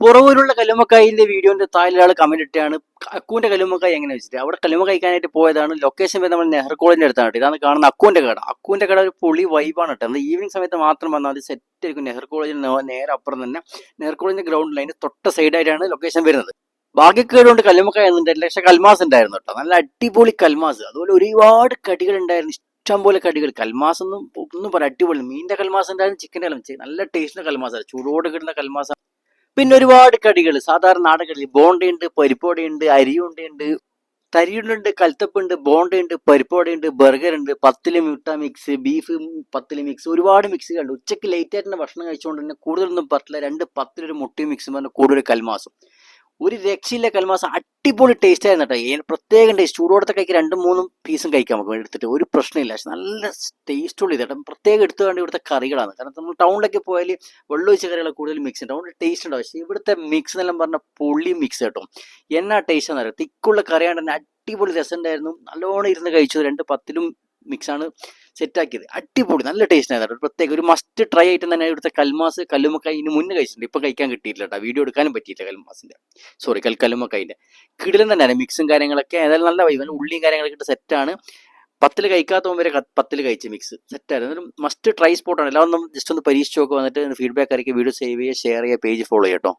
പുറവൂരുള്ള കല്ലുമ്മക്കായിന്റെ വീഡിയോന്റെ താഴെ ഒരാൾ കമന്റ് ഇട്ടാണ് അക്കുവിന്റെ കല്ലുമ്മക്കായി എങ്ങനെ വെച്ചിട്ട്. അവിടെ കല്ലുമ കഴിക്കാനായിട്ട് പോയതാണ് ലൊക്കേഷൻ വരുന്നത് നമ്മൾ നെഹ്റു കോളേജിന്റെ അടുത്താണ്. ഇതാണ് കാണുന്ന അക്കുവിന്റെ കട. അക്കുവിന്റെ കട ഒരു പൊളി വൈബാണ് കേട്ടോ. ഈവനിങ് സമയത്ത് മാത്രം വന്നാൽ അത് സെറ്റ് ആയിരിക്കും. നെഹ്റു കോളേജിന് നേരെ അപ്പുറം തന്നെ. നെഹ്റു കോളേജിന്റെ ഗ്രൗണ്ട് ലൈൻ തൊട്ട സൈഡായിട്ടാണ് ലൊക്കേഷൻ വരുന്നത്. ഭാഗ്യക്കേടുകൊണ്ട് കല്ലുമ്മക്കായ എന്നുണ്ടായില്ല പക്ഷെ കൽമാസ് ഉണ്ടായിരുന്നു കേട്ടോ. നല്ല അടിപൊളി കൽമാസ്. അതുപോലെ ഒരുപാട് കടികൾ ഉണ്ടായിരുന്നു. ഇഷ്ടം പോലെ കടികൾ. കൽമാസ് ഒന്നും ഒന്നും പറയാം അടിപൊളി. മീനിന്റെ കൽമാസ് ഉണ്ടായിരുന്നു ചിക്കൻ കൽമാസ് നല്ല ടേസ്റ്റിന്റെ കൽമാസാണ്. ചൂടോട് കിട്ടുന്ന കൽമാസ പിന്നെ ഒരുപാട് കടികൾ സാധാരണ നാടൻ കടി ബോണ്ടയുണ്ട് പരിപ്പോടയുണ്ട് അരിയുണ്ടയുണ്ട് തരിയുണ്ടുണ്ട് കൽത്തപ്പുണ്ട് ബോണ്ടയുണ്ട് പരിപ്പോടയുണ്ട് ബർഗർ ഉണ്ട് പത്തിൽ മുട്ട മിക്സ് ബീഫ് പത്തിൽ മിക്സ് ഒരുപാട് മിക്സുകളുണ്ട് ഉച്ചയ്ക്ക് ലേറ്റ് ആയിട്ട് ഭക്ഷണം കഴിച്ചുകൊണ്ട് തന്നെ കൂടുതലൊന്നും പറ്റില്ല. രണ്ട് പത്തിലൊരു മുട്ടയും മിക്സും പറഞ്ഞാൽ കൂടുതൽ കൽമാസം. ഒരു രക്ഷയില്ല കൽമാസം. അടിപൊളി ടേസ്റ്റ് ആയിരുന്നു കേട്ടോ പ്രത്യേകം ടേസ്റ്റ് ചൂടോടത്തെ കഴിക്കാൻ രണ്ടും മൂന്നും പീസും കഴിക്കാൻ നമുക്ക്. എടുത്തിട്ട് ഒരു പ്രശ്നമില്ല. പക്ഷെ നല്ല ടേസ്റ്റുള്ള ഉള്ളത് കേട്ടോ പ്രത്യേകം എടുത്തു വേണ്ട ഇവിടുത്തെ കറികളാണ്. കാരണം നമ്മൾ ടൗണിലൊക്കെ പോയാൽ വെള്ളമൊഴിച്ച കറികൾ കൂടുതൽ മിക്സ് ഉണ്ട്. അതുകൊണ്ട് ടേസ്റ്റ് ഉണ്ടാവും. പക്ഷേ ഇവിടുത്തെ മിക്സ് എന്നെല്ലാം പറഞ്ഞ പുള്ളി മിക്സ് കേട്ടോ. എന്നാ ടേസ്റ്റ് എന്നറിയാം തിക്കുള്ള കറിയാണ് തന്നെ അടിപൊളി രസം ഉണ്ടായിരുന്നു നല്ലോണം ഇരുന്ന് കഴിച്ചു. രണ്ട് പത്തിലും മിക്സാണ് സെറ്റാക്കിയത്. അടിപൊളി നല്ല ടേസ്റ്റ് ആയിരുന്നു ഒരു പ്രത്യേക ഒരു മസ്റ്റ് ട്രൈ ആയിട്ട് തന്നെ ഇവിടുത്തെ കൽമാസ് കല്ലുമക്കായി ഇതിന് മുന്നേ കഴിച്ചിട്ടുണ്ട്. ഇപ്പം കഴിക്കാൻ കിട്ടിയില്ല കേട്ടോ. വീഡിയോ എടുക്കാനും പറ്റിയില്ല കൽമാസിന്റെ. സോറി കൽ കല്ലുമക്കായിന്റെ കിടിലം തന്നെയാണ് മിക്സും കാര്യങ്ങളൊക്കെ. ഏതായാലും നല്ല വൈബ് നല്ല ഉള്ളിയും കാര്യങ്ങളൊക്കെ ഇട്ട് സെറ്റാണ് പത്തിൽ കഴിക്കാത്തവൻ വരെ പത്തിൽ കഴിച്ച് മിക്സ് സെറ്റായിരുന്നു ഒരു മസ്റ്റ് ട്രൈ സ്പോട്ടാണ് എല്ലാം ഒന്ന് ജസ്റ്റ് ഒന്ന് പരീക്ഷിച്ച് നോക്കുക വന്നിട്ട് ഫീഡ്ബാക്ക് അറിയിക്കുക. വീഡിയോ സേവ് ചെയ്യുക ഷെയർ ചെയ്യുക പേജ് ഫോളോ ചെയ്യട്ടോ